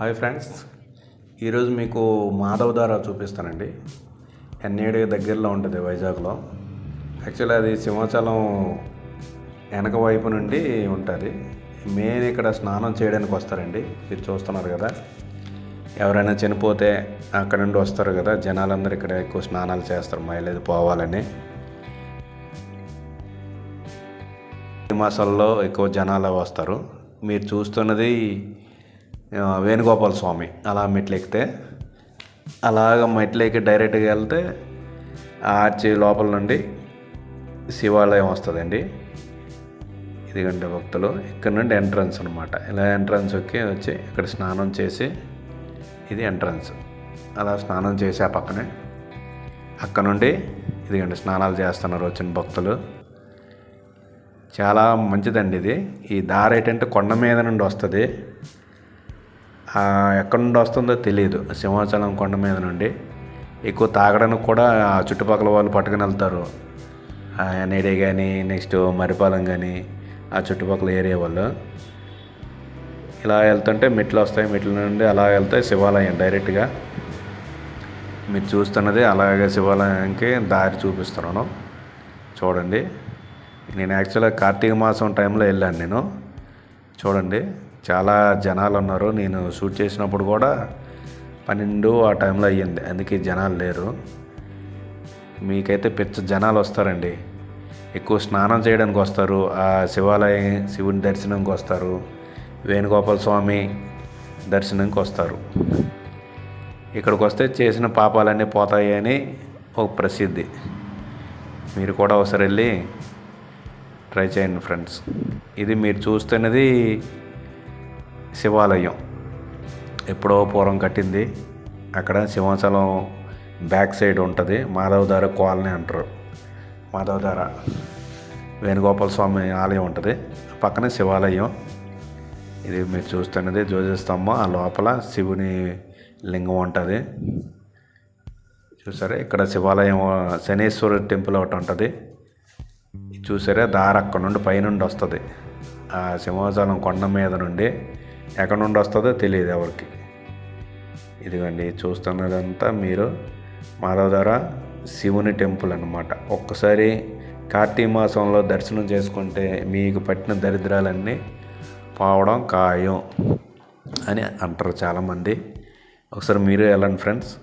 Hi friends. ఈరోజు మీకు మాధవ్ దారా చూపిస్తానండి. ఎన్ఏడి దగ్గరలో ఉంటుంది వైజాగ్లో. యాక్చువల్లీ అది సింహాచలం వెనక వైపు నుండి ఉంటుంది. మెయిన్ ఇక్కడ స్నానం చేయడానికి వస్తారండి. మీరు చూస్తున్నారు కదా. ఎవరైనా చనిపోతే అక్కడ నుండి వస్తారు కదా. జనాలందరూ ఇక్కడ ఎక్కువ స్నానాలు చేస్తారు మైలేజ్ పోవాలని. మాసాల్లో ఎక్కువ జనాలు వస్తారు. మీరు చూస్తున్నది వేణుగోపాల స్వామి. అలా మెట్లు ఎక్కితే అలాగ మెట్లు ఎక్కి డైరెక్ట్గా వెళ్తే ఆర్చి లోపల నుండి శివాలయం వస్తుందండి. ఇదిగంటే భక్తులు ఇక్కడ నుండి ఎంట్రన్స్ అనమాట ఇలా ఎంట్రన్స్ ఎక్కి వచ్చి ఇక్కడ స్నానం చేసి ఇది ఎంట్రన్స్ అలా స్నానం చేసి ఆ పక్కనే అక్కడ నుండి ఇదిగండి స్నానాలు చేస్తున్నారు వచ్చిన భక్తులు. చాలా మంచిదండి ఇది. ఈ దారి ఏంటంటే కొండ మీద నుండి వస్తుంది. ఎక్కడి నుండి వస్తుందో తెలియదు సింహాచలం కొండ మీద నుండి. ఎక్కువ తాగడానికి కూడా ఆ చుట్టుపక్కల వాళ్ళు పట్టుకుని వెళ్తారు. నేడే కానీ నెక్స్ట్ మరిపాలెం కానీ ఆ చుట్టుపక్కల ఏరియా వాళ్ళు. ఇలా వెళ్తుంటే మెట్లు వస్తాయి. మెట్ల నుండి అలా వెళ్తే శివాలయం డైరెక్ట్గా. మీరు చూస్తున్నది అలాగే శివాలయానికి దారి చూపిస్తున్నాను. చూడండి. నేను యాక్చువల్గా కార్తీక మాసం టైంలో వెళ్ళాను నేను. చూడండి. చాలా జనాలు ఉన్నారు నేను షూట్ చేసినప్పుడు కూడా పన్నెండు ఆ టైంలో అయ్యింది. అందుకే జనాలు లేరు. మీకైతే పిచ్చ జనాలు వస్తారండి. ఎక్కువ స్నానం చేయడానికి వస్తారు. ఆ శివాలయం శివుని దర్శనంకి వస్తారు. వేణుగోపాల స్వామి దర్శనంకి వస్తారు. ఇక్కడికి వస్తే చేసిన పాపాలన్నీ పోతాయి అని ఒక ప్రసిద్ధి. మీరు కూడా ఒకసారి వెళ్ళి ట్రై చేయండి ఫ్రెండ్స్. ఇది మీరు చూస్తున్నది శివాలయం. ఎప్పుడో పూర్వం కట్టింది. అక్కడ సింహాచలం బ్యాక్ సైడ్ ఉంటుంది. మాధవధార కాలనీ అంటారు. మాధవధార వేణుగోపాల స్వామి ఆలయం ఉంటుంది. పక్కనే శివాలయం. ఇది మీరు చూస్తున్నది జ్యోతిస్తంభం ఆ లోపల శివుని లింగం ఉంటుంది. చూసారా? ఇక్కడ శివాలయం శనేశ్వర టెంపుల్ ఒకటి ఉంటుంది. చూసారా? దారి అక్కడ నుండి పైనుండి వస్తుంది. ఆ సింహాచలం కొండ మీద నుండి ఎక్కడ నుండి వస్తుందో తెలియదు ఎవరికి. ఇదిగోండి చూస్తున్నదంతా మీరు మాధవధార శివుని టెంపుల్ అన్నమాట. ఒక్కసారి కార్తీక మాసంలో దర్శనం చేసుకుంటే మీకు పట్టిన దరిద్రాలన్నీ పోవడం ఖాయం అని అంటారు చాలామంది. ఒకసారి మీరు వెళ్ళండి ఫ్రెండ్స్.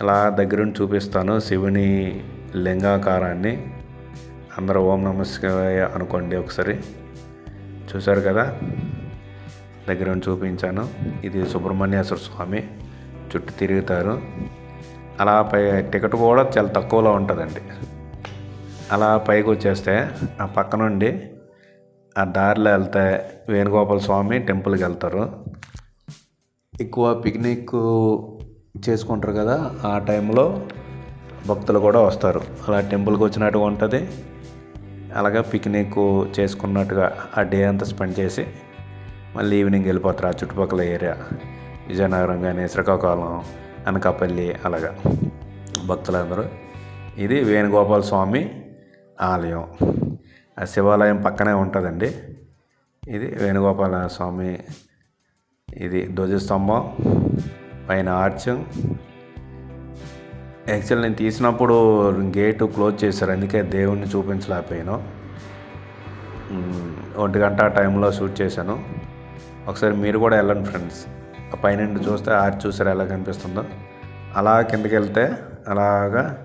ఇలా దగ్గరుండి చూపిస్తాను శివుని లింగాకారాన్ని. అందరూ ఓం నమ అనుకోండి ఒకసారి. చూశారు కదా? దగ్గర చూపించాను. ఇది సుబ్రహ్మణ్యేశ్వర స్వామి చుట్టూ తిరుగుతారు. అలా పై టికెట్ కూడా చాలా తక్కువలో ఉంటుందండి. అలా పైకి వచ్చేస్తే ఆ పక్క నుండి ఆ దారిలో వెళ్తే వేణుగోపాల స్వామి టెంపుల్కి వెళ్తారు. ఎక్కువ పిక్నిక్ చేసుకుంటారు కదా ఆ టైంలో భక్తులు కూడా వస్తారు. అలా టెంపుల్కి వచ్చినట్టుగా ఉంటుంది. అలాగే పిక్నిక్ చేసుకున్నట్టుగా ఆ డే అంతా స్పెండ్ చేసి మళ్ళీ ఈవినింగ్ వెళ్ళిపోతారు ఆ చుట్టుపక్కల ఏరియా. విజయనగరం కానీ శ్రీకాకుళం అనకాపల్లి అలాగా భక్తులందరూ. ఇది వేణుగోపాల స్వామి ఆలయం. ఆ శివాలయం పక్కనే ఉంటుందండి. ఇది వేణుగోపాల స్వామి ఇది ధ్వజస్తంభం పైన ఆర్చ్. యాక్చువల్ నేను తీసినప్పుడు గేటు క్లోజ్ చేశారు అందుకే దేవుణ్ణి చూపించలేకపోయాను. ఒంటి గంట టైంలో షూట్ చేశాను. ఒకసారి మీరు కూడా వెళ్ళండి ఫ్రెండ్స్. ఆ పైనుండి చూస్తే ఆర్చ్ చూసారు ఎలా కనిపిస్తుందో. అలా కిందకి వెళ్తే అలాగా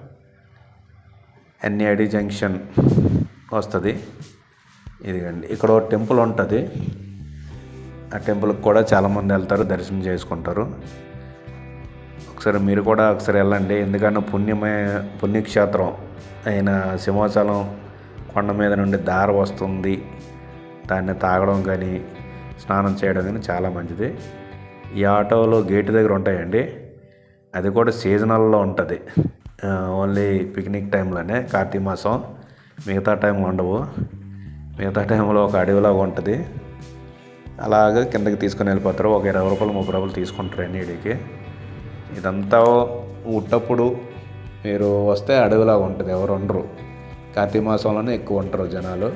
ఎన్ఏడి జంక్షన్ వస్తుంది. ఇదిగండి ఇక్కడ ఒక టెంపుల్ ఉంటుంది. ఆ టెంపుల్కి కూడా చాలామంది వెళ్తారు దర్శనం చేసుకుంటారు. ఒకసారి మీరు కూడా ఒకసారి వెళ్ళండి. ఎందుకంటే పుణ్యమే పుణ్యక్షేత్రం అయిన సింహాచలం కొండ మీద నుండి దార వస్తుంది. దాన్ని తాగడం కానీ స్నానం చేయడం కానీ చాలా మంచిది. ఈ ఆటోలో గేటు దగ్గర ఉంటాయండి. అది కూడా సీజనల్లో ఉంటుంది. ఓన్లీ పిక్నిక్ టైంలోనే కార్తీక మాసం. మిగతా టైం ఉండవు. మిగతా టైంలో ఒక అడవిలాగా ఉంటుంది. అలాగే కిందకి తీసుకొని వెళ్ళిపోతారు. ఒక ఇరవై రూపాయలు ముప్పై రూపాయలు తీసుకుంటారు అన్నిటికి ఇదంతా ఉట్టప్పుడు మీరు వస్తే అడవిలాగా ఉంటుంది. ఎవరు ఉండరు. కార్తీక మాసంలోనే ఎక్కువ ఉంటారు జనాలు.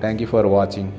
Thank you for watching.